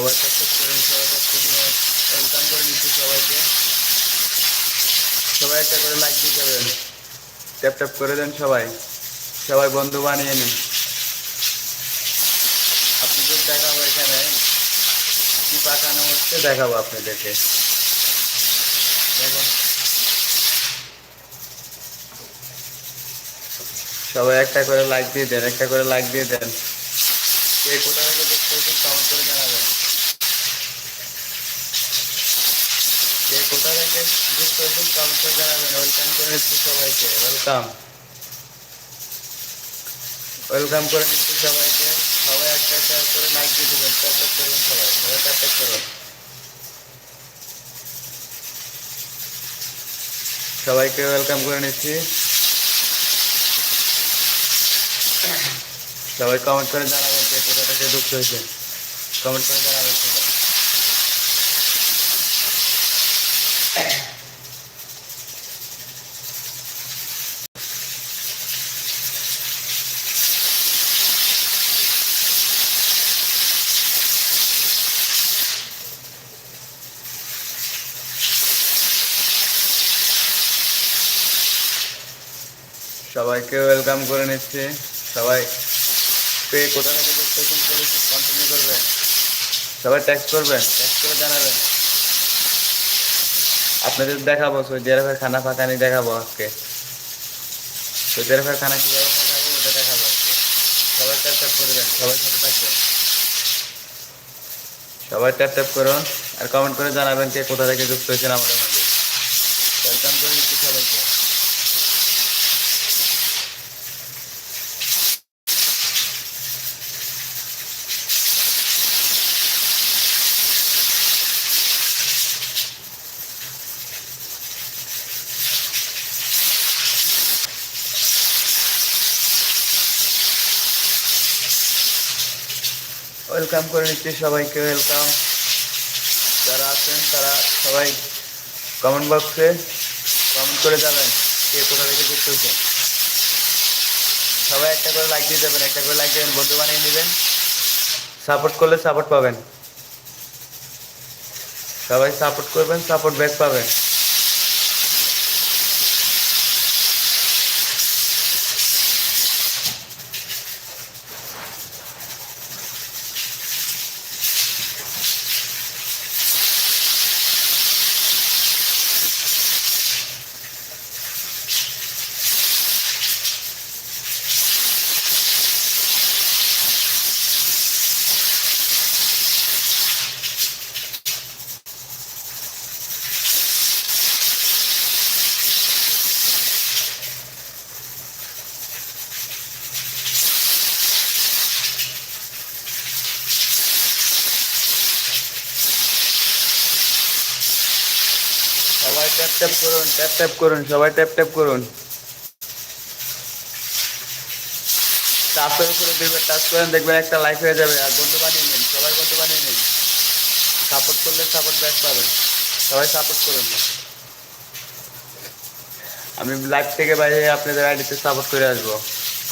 সবাই সাবস্ক্রাইব করেন সবাই সাবস্ক্রাইব করে ওয়েলকাম করে নিচ্ছি সবাইকে। সবাই একটা করে লাইক দিয়ে যাবেন। ট্যাপ ট্যাপ করে দেন সবাই। সবাই বন্ধু বানিয়ে নিন। আপনাদের দেখাবো এখানে, কি পাকানো হচ্ছে দেখাবো আপনাদেরকে। দেখুন। সবাই একটা করে লাইক দিয়ে দেন, একটা করে লাইক দিয়ে দেন। কে কোথা থেকে দেখতেছেন কমেন্ট করে জানাবেন কে কোথা থেকে জানাবেন ওয়েলকাম করে নিচ্ছি সবাইকে। ওয়েলকাম ওয়েলকাম করে নিচ্ছি সবাইকে সবাই একটা একটা করে দিয়ে দেবেন করুন সবাই সবাই করুন। সবাইকে ওয়েলকাম করে নিচ্ছি। সবাই কমেন্ট করে জানাবেন যে কোথা থেকে দুঃখ হয়েছে কমেন্ট করে জানাবেন সবাই সবাইকে ওয়েলকাম করে নিচ্ছি। সবাই পে কোথা থেকে দেখতেছেন কন্টিনিউ করবেন সবাই ট্যাক্স করবেন ট্যাক্স করে জানাবেন আপনাদের দেখাবো সৌদি আরবের খানা ফাঁকানি দেখাবো আজকে। সৌদি আরবের খানা কীভাবে ফাঁকাবো ওটা দেখাবো সবাই ট্যাপ ট্যাপ করবেন সবাই সাথে থাকবেন সবাই ট্যাপ ট্যাপ করুন, আর কমেন্ট করে জানাবেন কে কোথা থেকে যুক্ত হয়েছেন আমাদের মাঝে ওয়েলকাম করে নিচ্ছি সবাইকে ওয়েলকাম করে নিচ্ছি, সবাইকে ওয়েলকাম যারা আছেন, তারা সবাই কমেন্ট বক্সে কমেন্ট করে যাবেন, কে কোথা থেকে হয়েছেন সবাই একটা করে লাইক দিয়ে দেবেন একটা করে লাইক দেবেন, বন্ধু বানিয়ে নেবেন। সাপোর্ট করলে সাপোর্ট পাবেন। সবাই সাপোর্ট করবেন সাপোর্ট ব্যাক পাবেন সবাই ট্যাপ ট্যাপ করুন ট্যাপ করুন, সবাই ট্যাপ ট্যাপ করুন। টাচের উপরে দুইবার টাচ করেন দেখবেন একটা লাইফ হয়ে যাবে, আর বন্ধু বানিয়ে নিন, সবাই বন্ধু বানিয়ে নিন। সাপোর্ট করলে সাপোর্ট ব্যাক পাবেন, সবাই সাপোর্ট করুন। আমি লাইভ থেকে বাইরে আপনাদের আইডিতে সাপোর্ট করে আসব।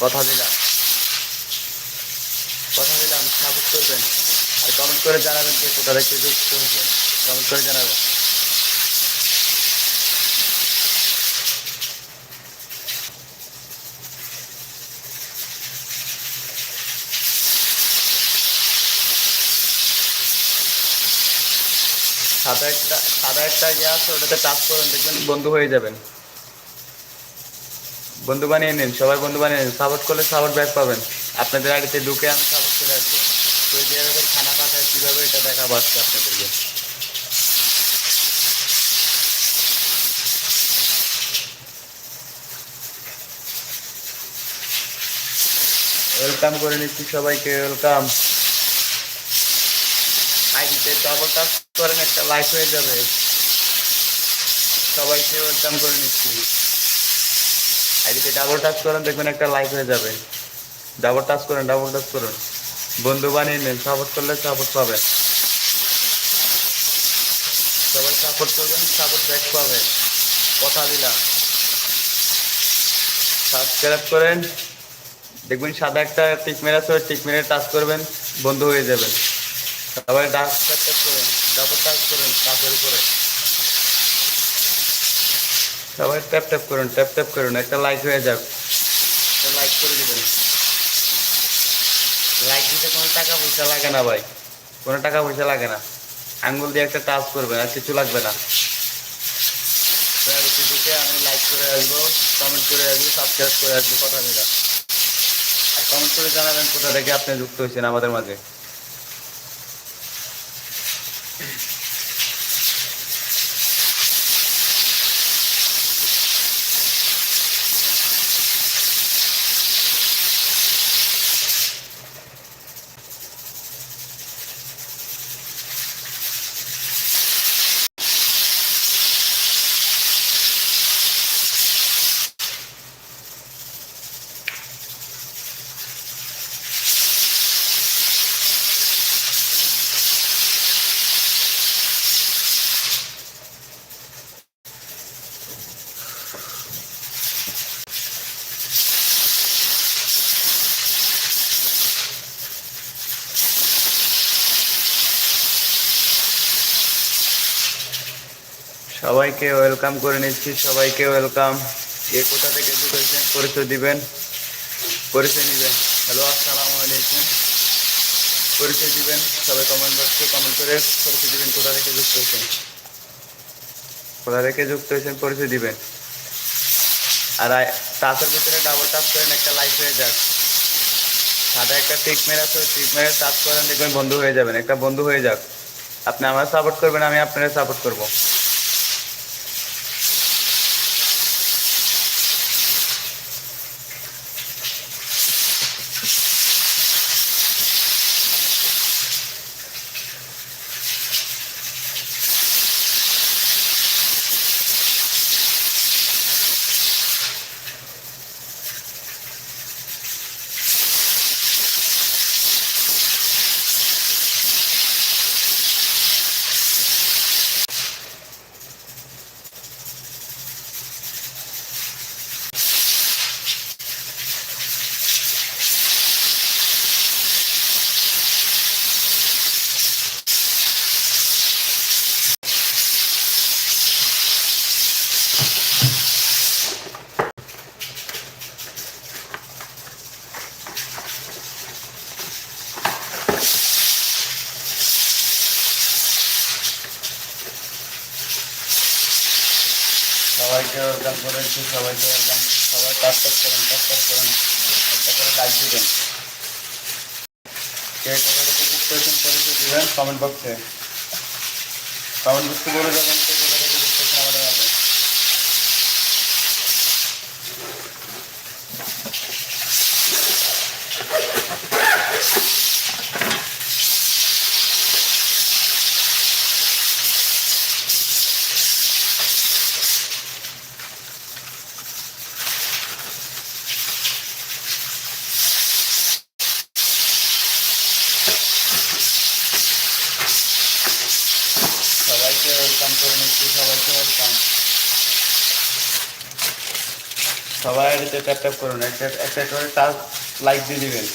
কথা দিলাম। কথা দিলাম সাপোর্ট করবেন। আর কমেন্ট করে জানাবেন যে কোথা থেকে যুক্ত হয়েছে কমেন্ট করে জানাবেন। সাদা একটা সাদা একটা ইয়ে আছে, ওটাতে টাচ দেখবেন বন্ধু হয়ে যাবেন। বন্ধু বানিয়ে নিন, সবাই বন্ধু বানিয়ে নিন। সাপোর্ট করলে সাপোর্ট ব্যাক পাবেন। আপনাদের আড়িতে ঢুকে আমি সাপোর্ট করে আসব। খানা পাকায় কীভাবে এটা আপনাদেরকে? ওয়েলকাম করে নিচ্ছি সবাইকে ওয়েলকাম আইডিতে ডাবল টাচ করেন, একটা লাইক হয়ে যাবে। সবাইকে ওয়েলকাম করে নিচ্ছি। আইডিতে ডাবল টাচ করেন, দেখবেন একটা লাইক হয়ে যাবে। ডাবল টাচ করেন ডাবল টাচ করুন। বন্ধু বানিয়ে নেন সাপোর্ট করলে সাপোর্ট পাবেন। সবাই সাপোর্ট করবেন সাপোর্ট ব্যাক পাবেন। কথা দিলাম। সাবস্ক্রাইব করেন। দেখবেন সাদা একটা টিক মেরে টিক মেরে টাচ করবেন, বন্ধু হয়ে যাবেন। ডাক করেন ডাবল টাচ করেন কাপের উপরে। সবাই ট্যাপ ট্যাপ করুন ট্যাপ ট্যাপ করুন একটা লাইক হয়ে যাক। একটা লাইক করে দিবেন। লাইক দিতে কোনো টাকা পয়সা লাগে না ভাই কোনো টাকা পয়সা লাগে না। আঙ্গুল দিয়ে একটা টাচ করবেন আর কিছু লাগবে না। আমি লাইক করে আসব কমেন্ট করে আসব সাবস্ক্রাইব করে আসব কথা দিলাম আর কমেন্ট করে জানাবেন কোথা থেকে আপনি যুক্ত হয়েছেন আমাদের মাঝে। সবাইকে ওয়েলকাম করে নিচ্ছি, সবাইকে ওয়েলকাম। কে কোথা থেকে হয়েছেন পরিচয় দিবেন, পরিচয় নেবেন। হ্যালো, আসসালামু আলাইকুম। পরিচয় দিবেন, সবাই কমেন্ট বক্সে কমেন্ট করে পরিচয় দিবেন কোথা থেকে যুক্ত হয়েছেন। কোথা থেকে যুক্ত হয়েছেন, পরিচয় দিবেন। আর টাচের ভিতরে ডাবল টাচ করেন, একটা লাইক হয়ে যাক। সাদা একটা টিক মেরে আছে টিক মেরে টাচ করেন, দেখবেন বন্ধু হয়ে যাবেন। একটা বন্ধু হয়ে যাক। আপনি আমার সাপোর্ট করবেন, আমি আপনার সাপোর্ট করব। সবাইকে ওয়েলকাম করেছি সবাইকে ওয়েলকাম সবাই কাজ কাজ করেন, কাজ কাজ করেন, একটা করে লাইক দিবেন কে কোথা থেকে যুক্ত হয়েছেন পরিচয় দিবেন? কমেন্ট বক্সে কমেন্ট বক্সে বলে যাবেন কে কোথা থেকে যুক্ত হয়েছেন আমাদের মাঝে সবাইকে ওয়েলকাম করে নিচ্ছি সবাইকে ওয়েলকাম সবাই এটা ট্যাপ ট্যাপ করুন, একটা একটা করে টাচ লাইক দিয়ে দিবেন।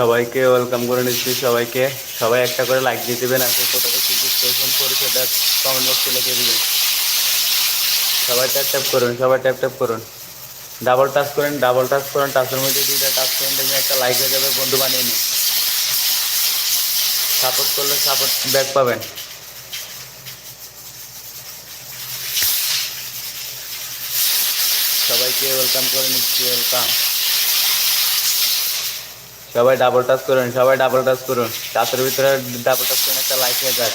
সবাইকে ওয়েলকাম করে নিচ্ছি, সবাইকে। সবাই একটা করে লাইক দিয়ে দেবেন আর কোথা থেকে জিজ্ঞেস করেছেন পরিচয়টা কমেন্ট বক্সে লিখে দেবেন। সবাই ট্যাপ ট্যাপ করুন, সবাই ট্যাপ ট্যাপ করুন। ডাবল টাচ করেন ডাবল টাচ করেন টাচের মধ্যে দুইটা টাচ করেন, দেখবেন একটা লাইক হয়ে যাবে, বন্ধু বানিয়ে নিন। সাপোর্ট করলে সাপোর্ট ব্যাক পাবেন। সবাইকে ওয়েলকাম করে নিচ্ছি ওয়েলকাম সবাই ডাবল টাচ করুন, সবাই ডাবল টাচ করুন। টাচের ভিতরে ডাবল টাচ করুন, একটা লাইক হয়ে যাক।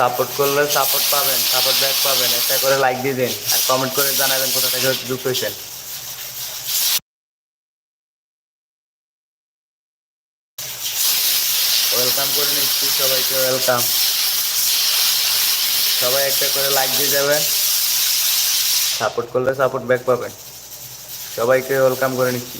সাপোর্ট করলে সাপোর্ট পাবেন, সাপোর্ট ব্যাক পাবেন, একটা করে লাইক দিয়ে দিন আর কমেন্ট করে জানাবেন কোথা থেকে যুক্ত হয়েছেন। ওয়েলকাম করে নিচ্ছি সবাইকে ওয়েলকাম সবাই একটা করে লাইক দিয়ে যাবেন। সাপোর্ট করলে সাপোর্ট ব্যাক পাবেন। সবাইকে ওয়েলকাম করে নিচ্ছি।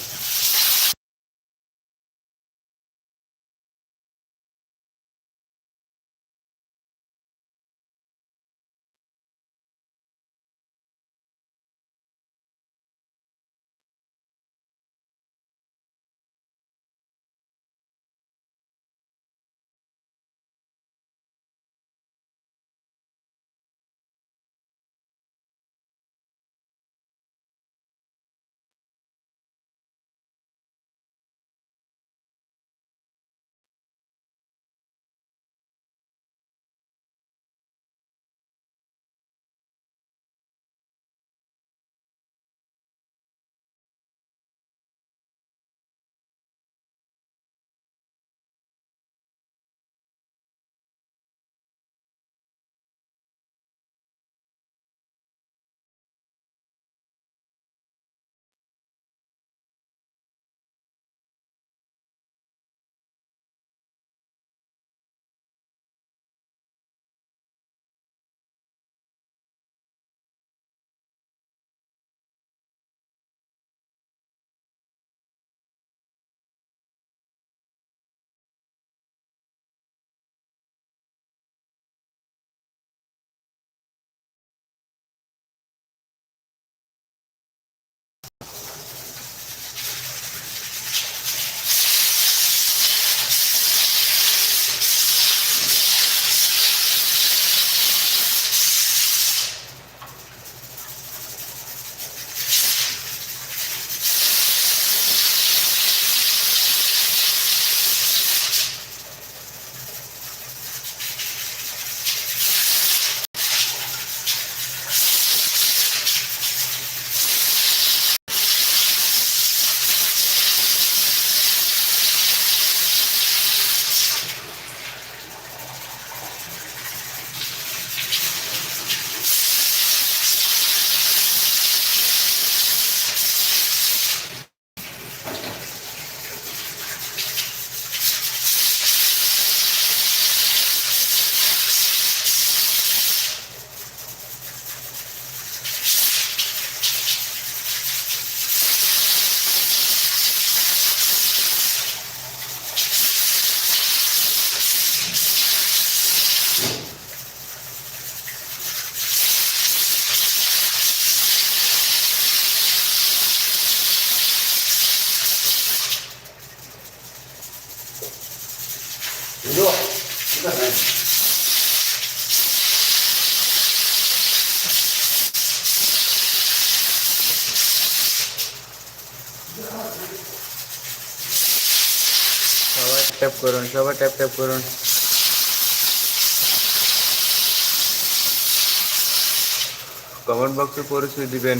করুন সবাই ট্যাপ ট্যাপ করুন। কমেন্ট বক্সে পরিচয় দিবেন।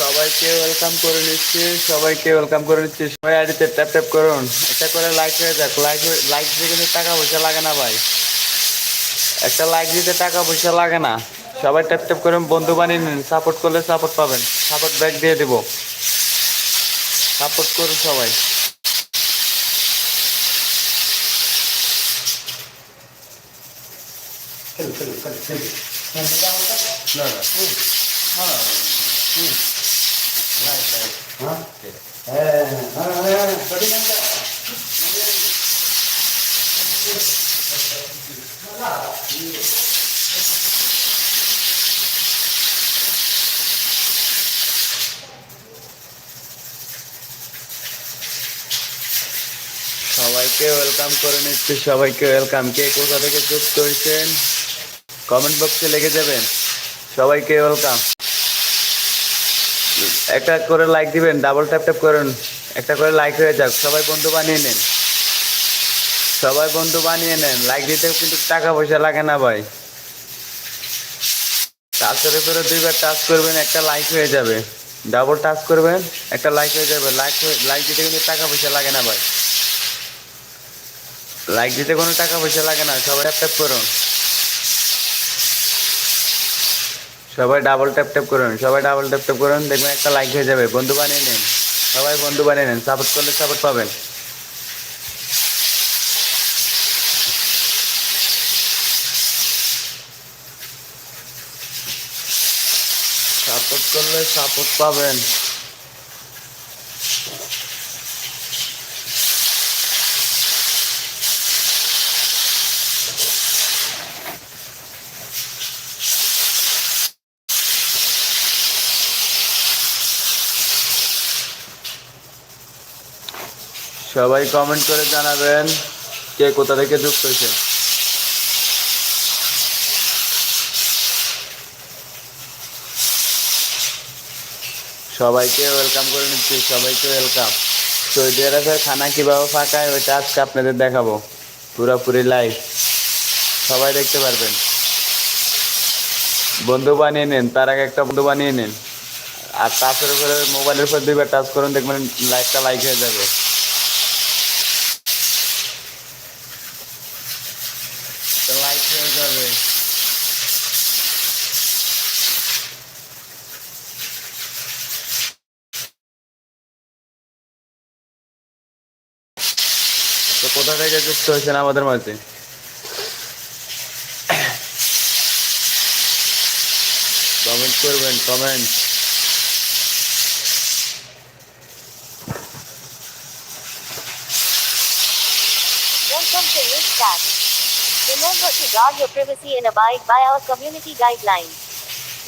সবাইকে ওয়েলকাম করে নিচ্ছি, সবাইকে ওয়েলকাম করে নিচ্ছি। সবাই আইডিতে ট্যাপ ট্যাপ করুন। একটা করে লাইক হয়ে যাক। লাইক লাইক দিয়ে কিন্তু টাকা পয়সা লাগে না ভাই। একটা লাইক দিতে টাকা পয়সা লাগে না। সবাই ট্যাপ ট্যাপ করুন, বন্ধু বানিয়ে নিন। সাপোর্ট করলে সাপোর্ট পাবেন। সাপোর্ট ব্যাক দিয়ে দেব। সাপোর্ট করুন সবাই। সবাইকে ওয়েলকাম করে নিচ্ছি। সবাইকে ওয়েলকাম কে কোথা থেকে যুক্ত হয়েছেন? কমেন্ট বক্সে লিখে যাবেন। সবাইকে ওয়েলকাম একটা করে লাইক দিবেন ডাবল ট্যাপ ট্যাপ করুন। একটা করে লাইক হয়ে যাক, সবাই বন্ধু বানিয়ে নেন। সবাই বন্ধু বানিয়ে নেন। লাইক দিতেও কিন্তু টাকা পয়সা লাগে না ভাই। টাচের উপরে দুইবার টাচ করবেন, একটা লাইক হয়ে যাবে। ডাবল টাচ করবেন, একটা লাইক হয়ে যাবে। লাইক লাইক দিতে কিন্তু টাকা পয়সা লাগে না ভাই। লাইক দিতে কোনো টাকা পয়সা লাগে না। সবাই ট্যাপ ট্যাপ করুন। সবাই ডাবল ট্যাপ ট্যাপ করুন, সবাই ডাবল ট্যাপ ট্যাপ করুন, দেখবেন একটা লাইক হয়ে যাবে, বন্ধু বানিয়ে নিন, সবাই বন্ধু বানিয়ে নেন সাপোর্ট করলে সাপোর্ট পাবেন। সাপোর্ট করলে সাপোর্ট পাবেন। সবাই কমেন্ট করে জানাবেন কে কোথা থেকে যুক্ত হয়েছে। সবাইকে ওয়েলকাম করে নিচ্ছি, সবাইকে ওয়েলকাম সৌদি আরবের খানা কীভাবে ফাঁকায়, ওইটা আজকে আপনাদের দেখাবো। পুরোপুরি লাইভ সবাই দেখতে পারবেন। বন্ধু বানিয়ে নেন, তার আগে একটা বন্ধু বানিয়ে নেন। আর উপরে মোবাইলের উপর দুইবার টাচ করুন, দেখবেন লাইকটা লাইক হয়ে যাবে। কোথা থেকে যুক্ত হয়েছেন আমাদের মাঝে কমেন্ট করবেন comment Welcome to this chat. Remember to guard your privacy and abide by our community guidelines.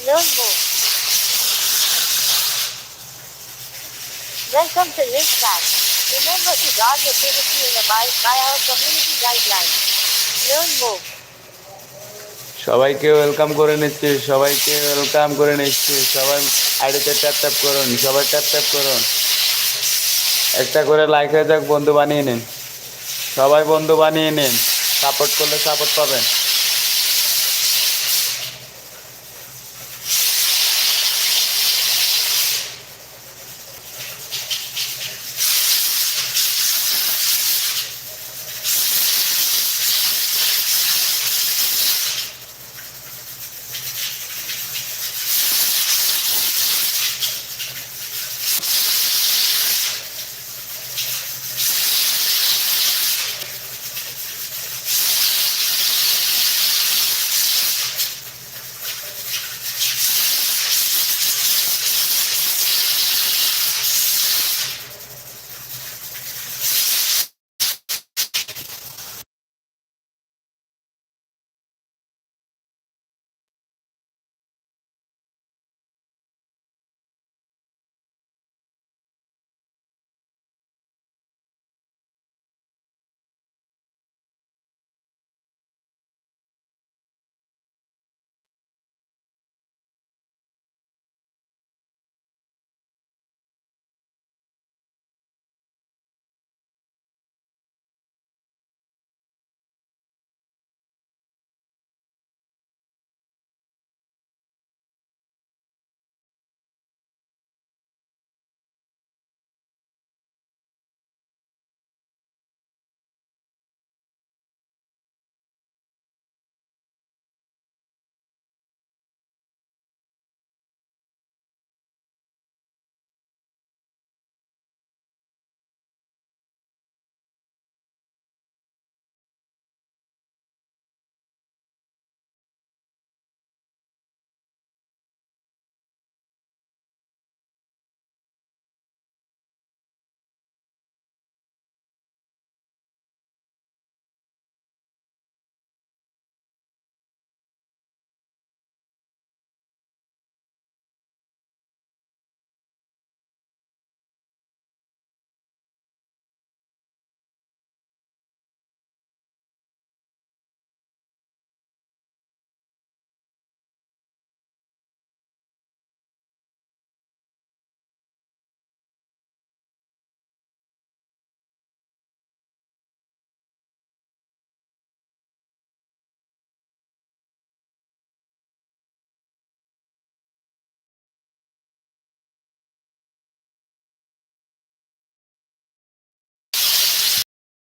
Learn more. Welcome to this chat. Remember to guard your privacy and abide by our community guidelines. Learn more. সবাইকে welcome করে নিচ্ছি, সবাইকে welcome করে নিচ্ছি, সবাই আইডিতে tap tap করুন, সবাই ট্যাপ ট্যাপ করুন একটা করে লাইক হয়ে যাক, বন্ধু বানিয়ে নিন সবাই বন্ধু বানিয়ে নিন সাপোর্ট করলে সাপোর্ট পাবেন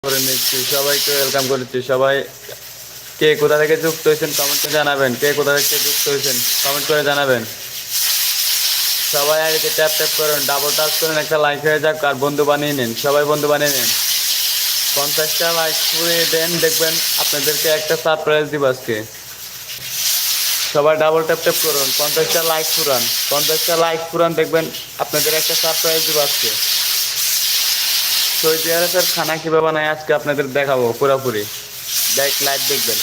করে নিচ্ছি। সবাইকে ওয়েলকাম করেছি সবাই কে কোথা থেকে যুক্ত হয়েছেন কমেন্টে জানাবেন। কে কোথা থেকে যুক্ত হয়েছেন কমেন্ট করে জানাবেন। সবাই আগে ট্যাপ ট্যাপ করুন ডাবল টাচ করুন, একটা লাইক হয়ে যাক আর বন্ধু বানিয়ে নিন। সবাই বন্ধু বানিয়ে নিন। পঞ্চাশটা লাইক করে দেন। দেখবেন আপনাদেরকে একটা সারপ্রাইজ দিব আজকে। সবাই ডাবল ট্যাপ ট্যাপ করুন, পঞ্চাশটা লাইক পুরান। পঞ্চাশটা লাইক পুরান, দেখবেন আপনাদের একটা সারপ্রাইজ দিব আজকে। সৌদি আরবের খানা কীভাবে বানায় আজকে আপনাদের দেখাবো পুরোপুরি। দেখ লাইভ দেখবেন।